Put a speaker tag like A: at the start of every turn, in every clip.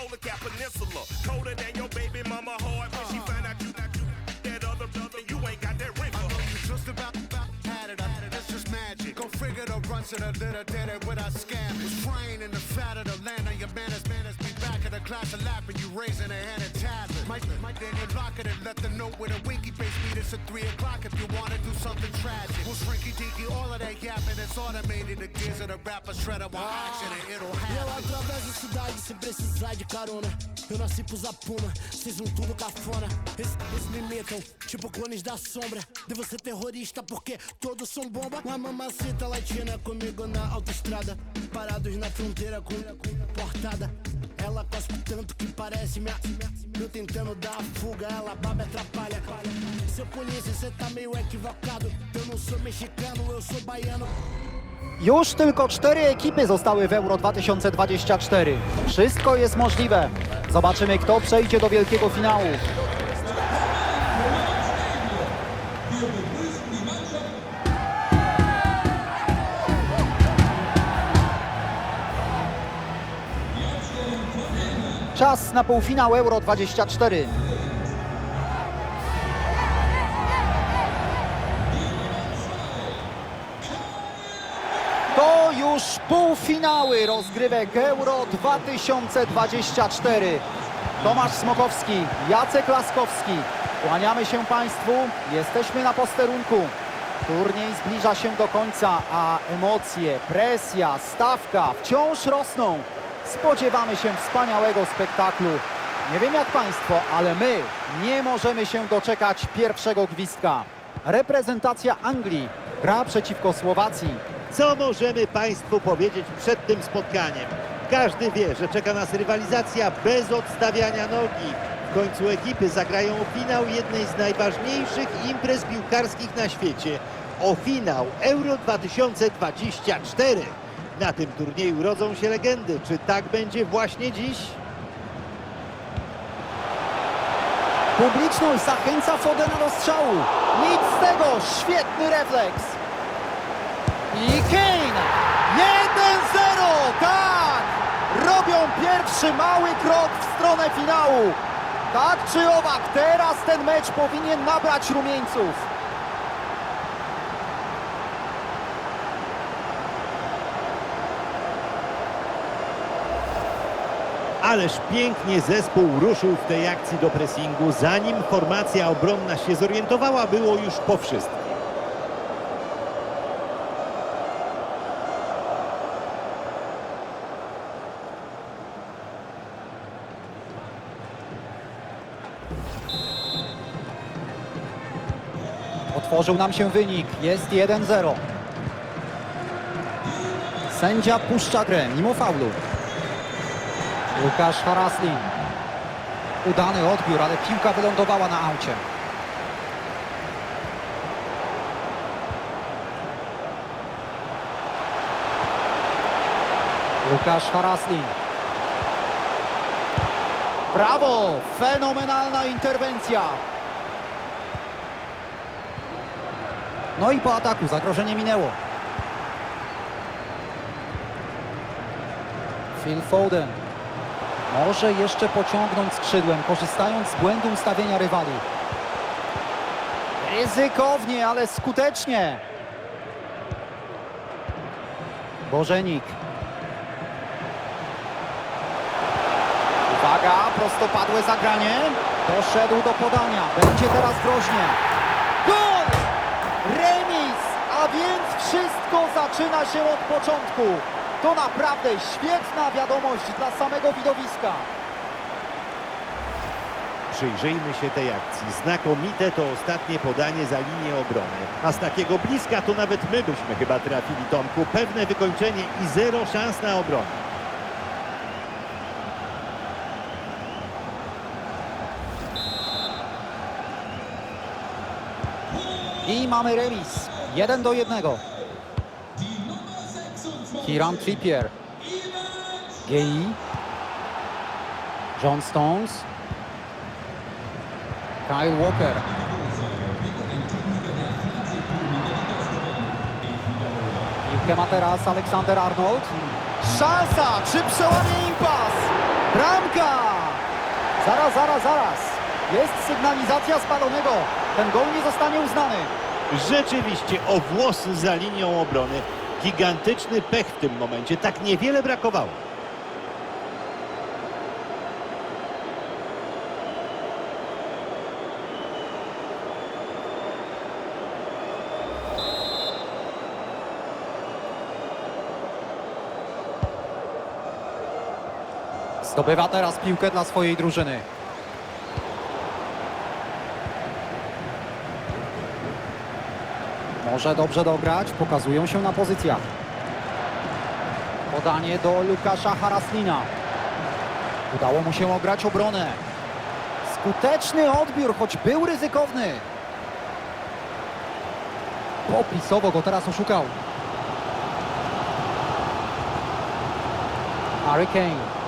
A: Polar Cap Peninsula. Colder than your baby mama hard when she uh-huh. find out you not you that other brother. You ain't got that ring.
B: Just about, about had it. I. That's just magic. Go figure the runs to the little did it without scam. Was trained in the fat of the land on your manners, manners. Be back in the class of lap and you raising a hand then you it and let them know with a winky meet us at three o'clock if you wanna do something tragic. We'll shrinky dinky, all of that yapping. It's automated. The gears of the rapper shredder while action and it'll
C: Eu
B: happen.
C: atravesso cidade sem precisar de carona. Eu nasci pros apuna, vocês vão tudo cafona. Eles, me imitam, tipo clones da sombra. Devo ser terrorista porque todos são bomba. Uma mamacita latina comigo na autoestrada. Parados na fronteira com portada. Ela cospe tanto que parece minha. Eu tentando dar fuga, ela baba atrapalha. Seu polícia, cê tá meio equivocado. Eu não sou mexicano, eu sou baiano.
D: Już tylko cztery ekipy zostały w Euro 2024. Wszystko jest możliwe. Zobaczymy, kto przejdzie do wielkiego finału. Czas na półfinał Euro 24. To już półfinały rozgrywek Euro 2024. Tomasz Smokowski, Jacek Laskowski. Kłaniamy się Państwu, jesteśmy na posterunku. Turniej zbliża się do końca, a emocje, presja, stawka wciąż rosną. Spodziewamy się wspaniałego spektaklu. Nie wiem jak Państwo, ale my nie możemy się doczekać pierwszego gwizdka. Reprezentacja Anglii gra przeciwko Słowacji.
E: Co możemy Państwu powiedzieć przed tym spotkaniem? Każdy wie, że czeka nas rywalizacja bez odstawiania nogi. W końcu ekipy zagrają finał jednej z najważniejszych imprez piłkarskich na świecie. O finał Euro 2024. Na tym turnieju rodzą się legendy. Czy tak będzie właśnie dziś?
D: Publiczność zachęca Fodena do strzału. Nic z tego, świetny refleks. I Kane! 1-0, tak! Robią pierwszy mały krok w stronę finału. Tak czy owak, teraz ten mecz powinien nabrać rumieńców.
E: Ależ pięknie zespół ruszył w tej akcji do pressingu. Zanim formacja obronna się zorientowała, było już po wszystkim.
D: Otworzył nam się wynik, jest 1-0. Sędzia puszcza grę mimo faulu. Łukasz Haraslin. Udany odbiór, ale piłka wylądowała na aucie. Łukasz Haraslin. Brawo! Fenomenalna interwencja. No i po ataku zagrożenie minęło. Phil Foden może jeszcze pociągnąć skrzydłem, korzystając z błędu ustawienia rywali. Ryzykownie, ale skutecznie. Bożenik. Uwaga, prostopadłe zagranie. Doszedł do podania. Będzie teraz groźnie. Gol! Remis! A więc wszystko zaczyna się od początku. To naprawdę świetna wiadomość dla samego widowiska.
E: Przyjrzyjmy się tej akcji. Znakomite to ostatnie podanie za linię obrony. A z takiego bliska to nawet my byśmy chyba trafili, Tomku. Pewne wykończenie i zero szans na obronę.
D: I mamy remis. 1 do 1. Kieran Trippier. Gei. John Stones. Kyle Walker. Piłkę ma teraz Aleksander Arnold. Szansa! Czy przełamie impas? Bramka! Zaraz, zaraz, zaraz. Jest sygnalizacja spalonego. Ten gol nie zostanie uznany.
E: Rzeczywiście o włosy za linią obrony. Gigantyczny pech w tym momencie. Tak niewiele brakowało.
D: Zdobywa teraz piłkę dla swojej drużyny. Może dobrze dograć, pokazują się na pozycjach. Podanie do Lukasza Haraslina. Udało mu się ograć obronę. Skuteczny odbiór, choć był ryzykowny. Popisowo go teraz oszukał. Harry Kane.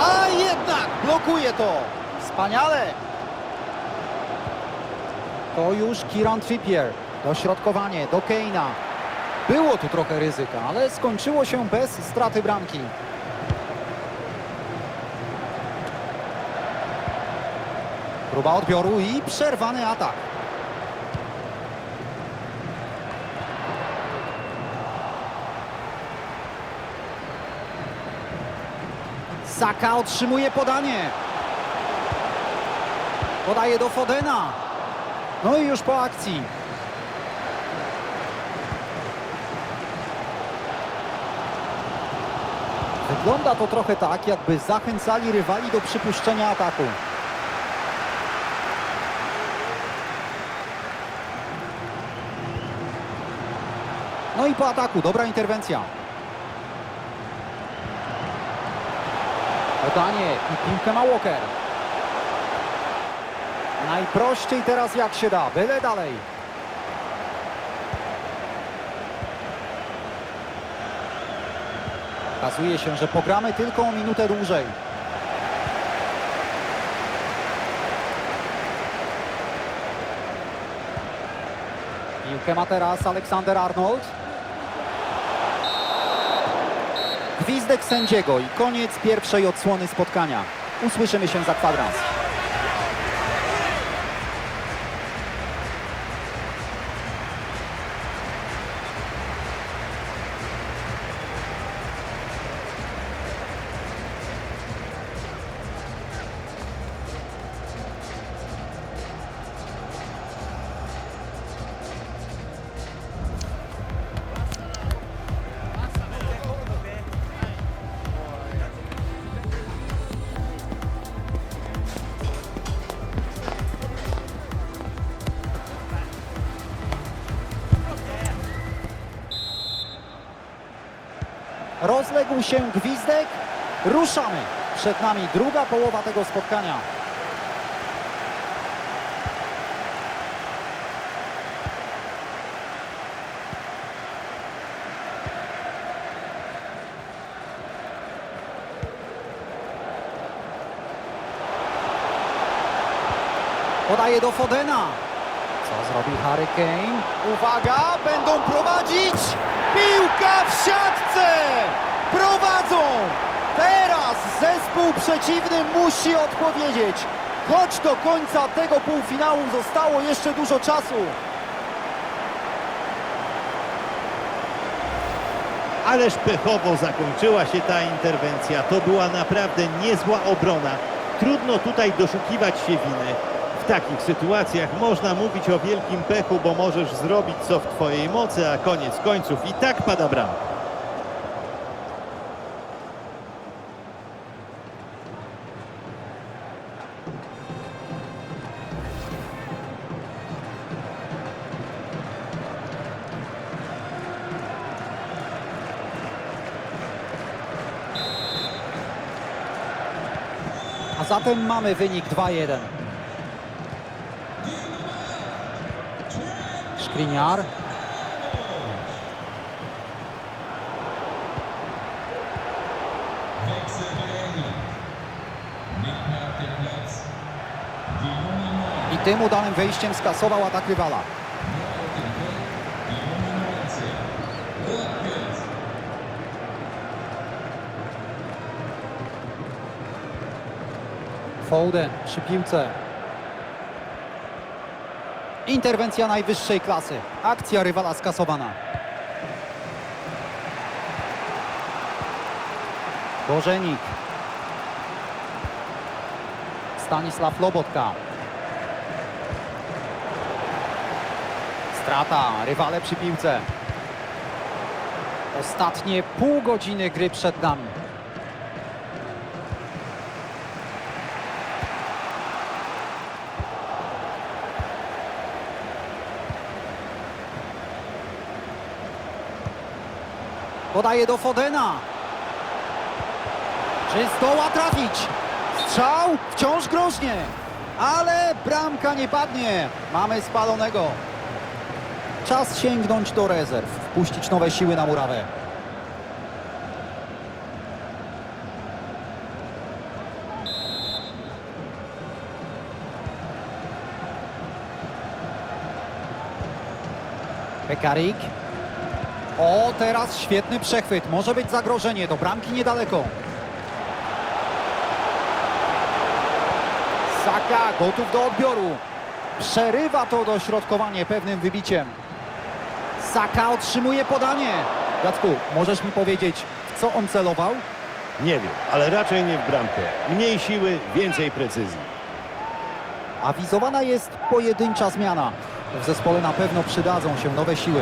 D: A jednak blokuje to. Wspaniale. To już Kieran Trippier. Dośrodkowanie do Keina. Było tu trochę ryzyka, ale skończyło się bez straty bramki. Próba odbioru i przerwany atak. Saka otrzymuje podanie. Podaje do Fodena. No i już po akcji. Wygląda to trochę tak, jakby zachęcali rywali do przypuszczenia ataku. No i po ataku, dobra interwencja. Podanie i piłkę ma Walker. Najprościej teraz jak się da, byle dalej. Okazuje się, że pogramy tylko o minutę dłużej. Piłkę ma teraz Aleksander Arnold. Gwizdek sędziego i koniec pierwszej odsłony spotkania. Usłyszymy się za kwadrans. Rozległ się gwizdek. Ruszamy. Przed nami druga połowa tego spotkania. Podaje do Fodena. Co zrobi Harry Kane? Uwaga, będą prowadzić! Piłka w siatce! Prowadzą! Teraz zespół przeciwny musi odpowiedzieć. Choć do końca tego półfinału zostało jeszcze dużo czasu.
E: Ależ pechowo zakończyła się ta interwencja. To była naprawdę niezła obrona. Trudno tutaj doszukiwać się winy. W takich sytuacjach można mówić o wielkim pechu, bo możesz zrobić co w twojej mocy, a koniec końców i tak pada bramka.
D: A zatem mamy wynik 2-1. Szkliniar. I tym udanym wejściem skasował atak rywala. Foden przy piłce. Interwencja najwyższej klasy. Akcja rywala skasowana. Bożenik. Stanisław Lobotka. Strata, rywale przy piłce. Ostatnie pół godziny gry przed nami. Podaje do Fodena. Czy zdoła trafić? Strzał wciąż groźnie, ale bramka nie padnie. Mamy spalonego. Czas sięgnąć do rezerw, wpuścić nowe siły na murawę. Pekarik. O, teraz świetny przechwyt. Może być zagrożenie. Do bramki niedaleko. Saka gotów do odbioru. Przerywa to dośrodkowanie pewnym wybiciem. Saka otrzymuje podanie. Jacku, możesz mi powiedzieć, w co on celował?
F: Nie wiem, ale raczej nie w bramkę. Mniej siły, więcej precyzji.
D: Awizowana jest pojedyncza zmiana. W zespole na pewno przydadzą się nowe siły.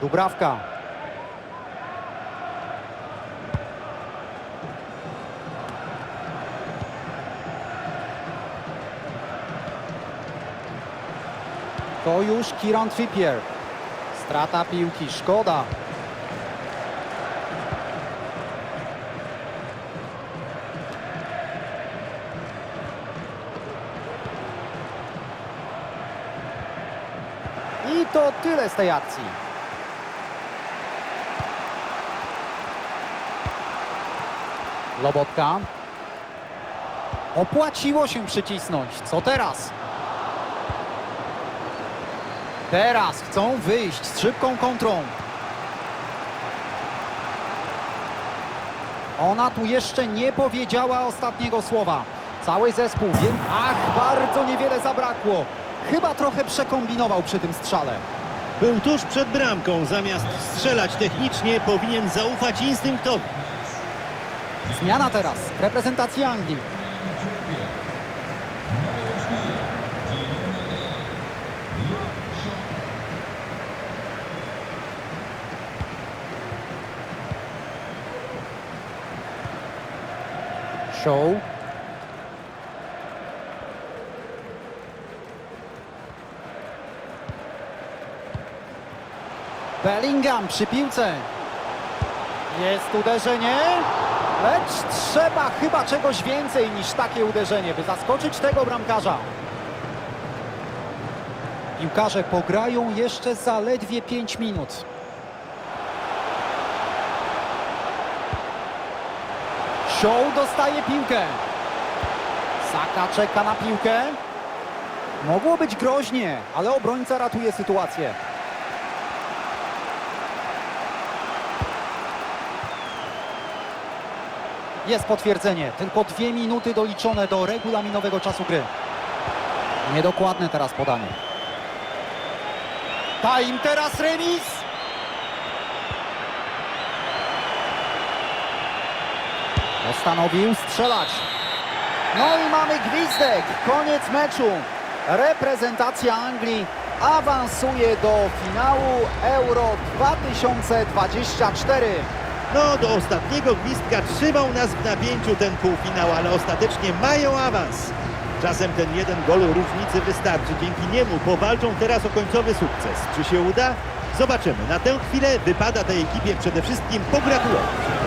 D: Dubrawka. To już Kiran Trippier. Strata piłki, szkoda. I to tyle z tej akcji. Lobotka. Opłaciło się przycisnąć. Co teraz? Teraz chcą wyjść z szybką kontrą. Ona tu jeszcze nie powiedziała ostatniego słowa. Cały zespół wie... Ach, bardzo niewiele zabrakło. Chyba trochę przekombinował przy tym strzale.
E: Był tuż przed bramką, zamiast strzelać technicznie, powinien zaufać instynktowi.
D: Zmiana teraz. Reprezentacja Anglii. Show. Bellingham przy piłce. Jest uderzenie, lecz trzeba chyba czegoś więcej niż takie uderzenie, by zaskoczyć tego bramkarza. Piłkarze pograją jeszcze zaledwie 5 minut. Show dostaje piłkę. Saka czeka na piłkę. Mogło być groźnie, ale obrońca ratuje sytuację. Jest potwierdzenie. Tylko dwie minuty doliczone do regulaminowego czasu gry. Niedokładne teraz podanie. Time teraz remis. Postanowił strzelać. No i mamy gwizdek. Koniec meczu. Reprezentacja Anglii awansuje do finału Euro 2024.
E: No, do ostatniego gwizdka trzymał nas w napięciu ten półfinał, ale ostatecznie mają awans. Czasem ten jeden gol różnicy wystarczy. Dzięki niemu powalczą teraz o końcowy sukces. Czy się uda? Zobaczymy. Na tę chwilę wypada tej ekipie przede wszystkim pogratulować.